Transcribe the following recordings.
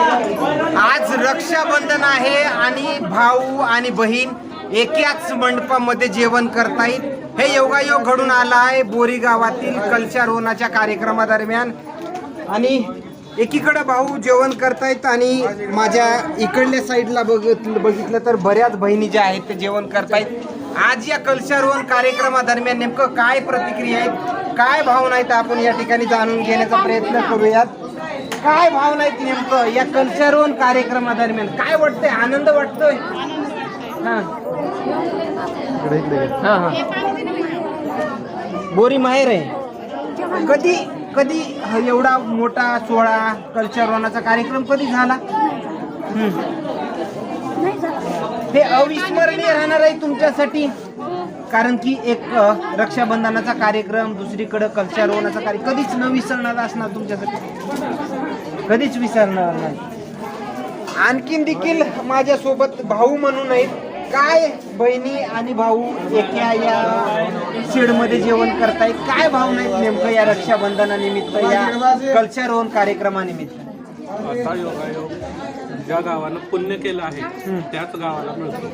आज रक्षाबंधन आहे आणि भाऊ आणि बहीण एकाच मंडपामध्ये जेवण करतायत. हे योगायोग घडून आला आहे बोरी गावातील कल्चारोहणाच्या कार्यक्रमादरम्यान. आणि एकीकडे भाऊ जेवण करतायत आणि माझ्या इकडल्या साईडला बघितलं बघितलं तर बऱ्याच बहिणी ज्या आहेत ते जेवण करतायत. आज या कल्चारोहण कार्यक्रमादरम्यान नेमकं काय प्रतिक्रिया आहेत काय भावना आहेत आपण या ठिकाणी जाणून घेण्याचा प्रयत्न करूयात. काय भावना आहेत नेमकं या कल्चरोन कार्यक्रमादरम्यान? काय वाटतंय? आनंद वाटतोय? हा. हा, हा. बोरी माहेर आहे. कधी कधी हा एवढा मोठा सोहळा कल्चरोनाचा कार्यक्रम कधी झाला? हम्म. हे अविस्मरणीय राहणार आहे तुमच्यासाठी. कारण की एक रक्षाबंधनाचा कार्यक्रम दुसरीकडे कल्चरोनाचा कार्यक्रम कधीच न विसरणार असणार तुमच्यासाठी. कधीच विसरणार नाही. आणखीन देखील माझ्यासोबत भाऊ म्हणून आहेत. काय बहिणी आणि भाऊ एका या शेडमध्ये जेवण करतायत काय भावना आहेत नेमकं या रक्षाबंधनानिमित्त या कल्चर कार्यक्रमानिमित्त? असा योगायोग ज्या गावानं पुण्य केलं आहे त्याच गावाला मिळतो.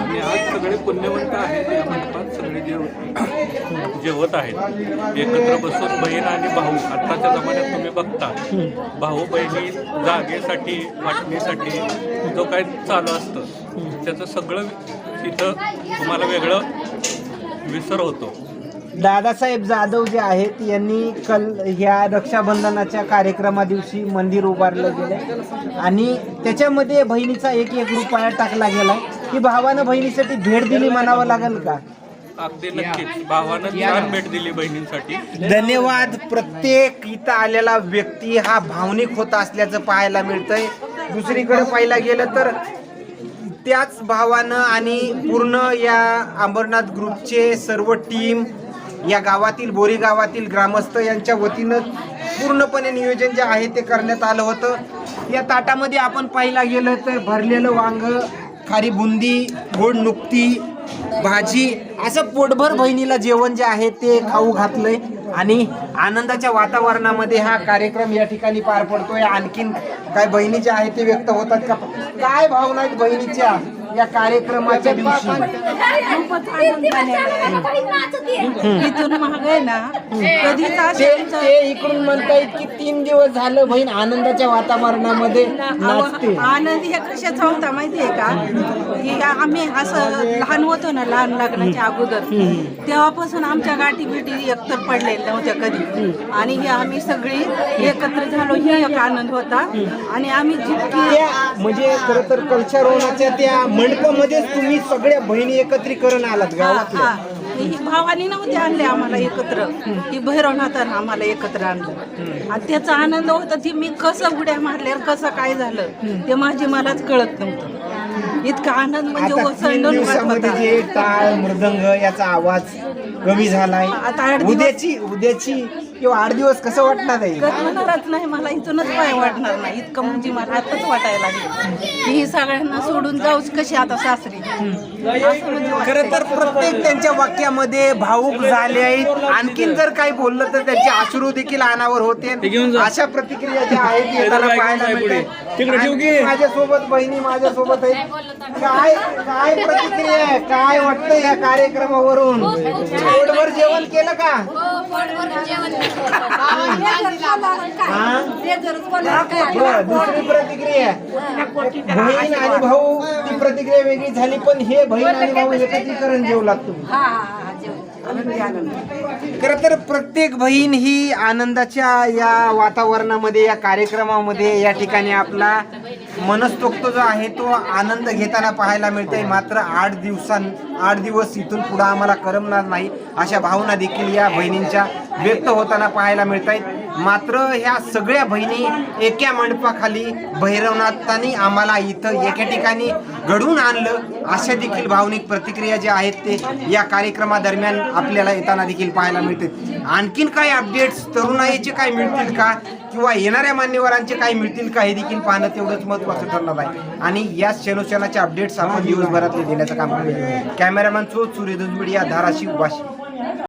आणि आज सगळे पुण्यवंत आहेत या मंडपात सगळे जेव जेवत आहेत एकत्र बसून बहीण आणि भाऊ आत्ताच्या जमान्यात तुम्ही बघता भाऊ बहिणी जागेसाठी वाटणीसाठी जो काय चालू असतं त्याचं सगळं तिथं तुम्हाला वेगळं विसर होतो. दादासाहेब जाधव जे आहेत यांनी कल ह्या रक्षाबंधनाच्या कार्यक्रमा दिवशी मंदिर उभारलं गेलं आणि त्याच्यामध्ये बहिणीचा एक एक रुपया टाकला गेला की भावानं बहिणीसाठी भेट दिली म्हणावं लागेल का? अगदी नक्कीच. भावानं छान भेट दिली बहिणींसाठी. धन्यवाद. प्रत्येक इथं आलेला व्यक्ती हा भावनिक होत असल्याचं पाहायला मिळतंय. दुसरीकडे पाहायला गेलं तर त्याच भावानं आणि पूर्ण या अंबरनाथ ग्रुपचे सर्व टीम या गावातील बोरी गावातील ग्रामस्थ यांच्या वतीनं पूर्णपणे नियोजन जे आहे ते करण्यात आलं होतं. या ताटामध्ये आपण पाहिला गेलं तर भरलेलं वांग खारी बुंदी गोड नुकती भाजी असं पोटभर बहिणीला जेवण जे आहे ते खाऊ घातलंय. आणि आनंदाच्या वातावरणामध्ये हा कार्यक्रम या ठिकाणी पार पडतोय. आणखीन काय बहिणी ज्या आहेत ते व्यक्त होतात का? काय भावना आहेत बहिणीच्या? या कार्यक्रमाच्या दिवशी. इथून महाग आहे ना. कधीच ते असे ते इकडून म्हणतायत की तीन दिवस झालं बहीण आनंदाच्या वातावरणामध्ये नाचते. आनंद हे कशाचा होता माहितीये का? की आम्ही असं लहान होतो ना लहान लग्नाच्या अगोदर. तेव्हापासून आमच्या गाठी बिटी एकतर पडलेल्या नव्हत्या कधी. आणि हे आम्ही सगळी एकत्र झालो ही एक आनंद होता. आणि आम्ही जितकी त्या म्हणजे खरं तर कल्चरोनाच्या त्या मंडपामध्येच तुम्ही सगळ्या बहिणी एकत्रीकरण आलात हा, गावातल्या. भावानी नव्हते आणले आम्हाला एकत्र. ही भैरवनाथानं आम्हाला एकत्र आणलं. आणि त्याचा आनंद होता ती मी कसं उड्या मारल्यावर कसं काय झालं ते माझी मलाच कळत नव्हतं. इतका आनंद म्हणजे आता तीन ओसंडून वाहत दिवसामध्ये होता. जे टाळ मृदंग याचा आवाज कमी झालाय. आता आठ दिवस- उद्याची उद्याची किंवा आठ दिवस कसं वाटणार आहे? करणारच नाही मला इथूनच पाय वाटणार नाही. इतकं म्हणजे मला आताच वाटायला लागलं. की ही सगळ्यांना सोडून जाऊच कशी आता सासरी? असं म्हणजे. खरं तर प्रत्येक त्यांच्या वाक्यामध्ये भाऊक झाले आहेत. आणखीन जर काही बोललं तर त्यांचे अश्रू देखील अनावर होते. अशा प्रतिक्रिया ज्या आहेत ते येताना पाहायला मिळते माझ्यासोबत बहिणी माझ्यासोबत आहेत. काय काय प्रतिक्रिया आहे? काय वाटतं या कार्यक्रमावरून? पोटभर जेवण केलं का? हा? बरं, दुसरी प्रतिक्रिया बहीण आणि भाऊ ती प्रतिक्रिया वेगळी झाली पण हे बहीण आणि भाऊ एकत्रीकरण जेवू लागतो खरं तर प्रत्येक बहीण ही आनंदाच्या या वातावरणामध्ये या कार्यक्रमामध्ये या ठिकाणी आपला मनस्तोक्त जो आहे तो आनंद घेताना पाहायला मिळतंय मात्र आठ दिवसां आठ दिवस इथून पुढे आम्हाला करमणार नाही अशा भावना देखील या बहिणींच्या व्यक्त होताना पाहायला मिळत आहेत मात्र ह्या सगळ्या बहिणी एका मंडपाखाली भैरवनाथांनी आम्हाला इथं एका ठिकाणी घडवून आणलं. अशा देखील भावनिक प्रतिक्रिया ज्या आहेत ते या कार्यक्रमादरम्यान आपल्याला येताना देखील पाहायला मिळते आणखीन काही अपडेट्स तरुणाईचे काय मिळतील का? किंवा येणाऱ्या मान्यवरांचे काय मिळतील का? हे देखील पाहणं तेवढंच महत्त्वाचं ठरणार आहे. आणि या क्षणोक्षणाचे अपडेट्स आपण दिवसभरातले देण्याचं काम कॅमेरामॅन चो सूर्यदुज मीडिया धाराशिव वाशिम.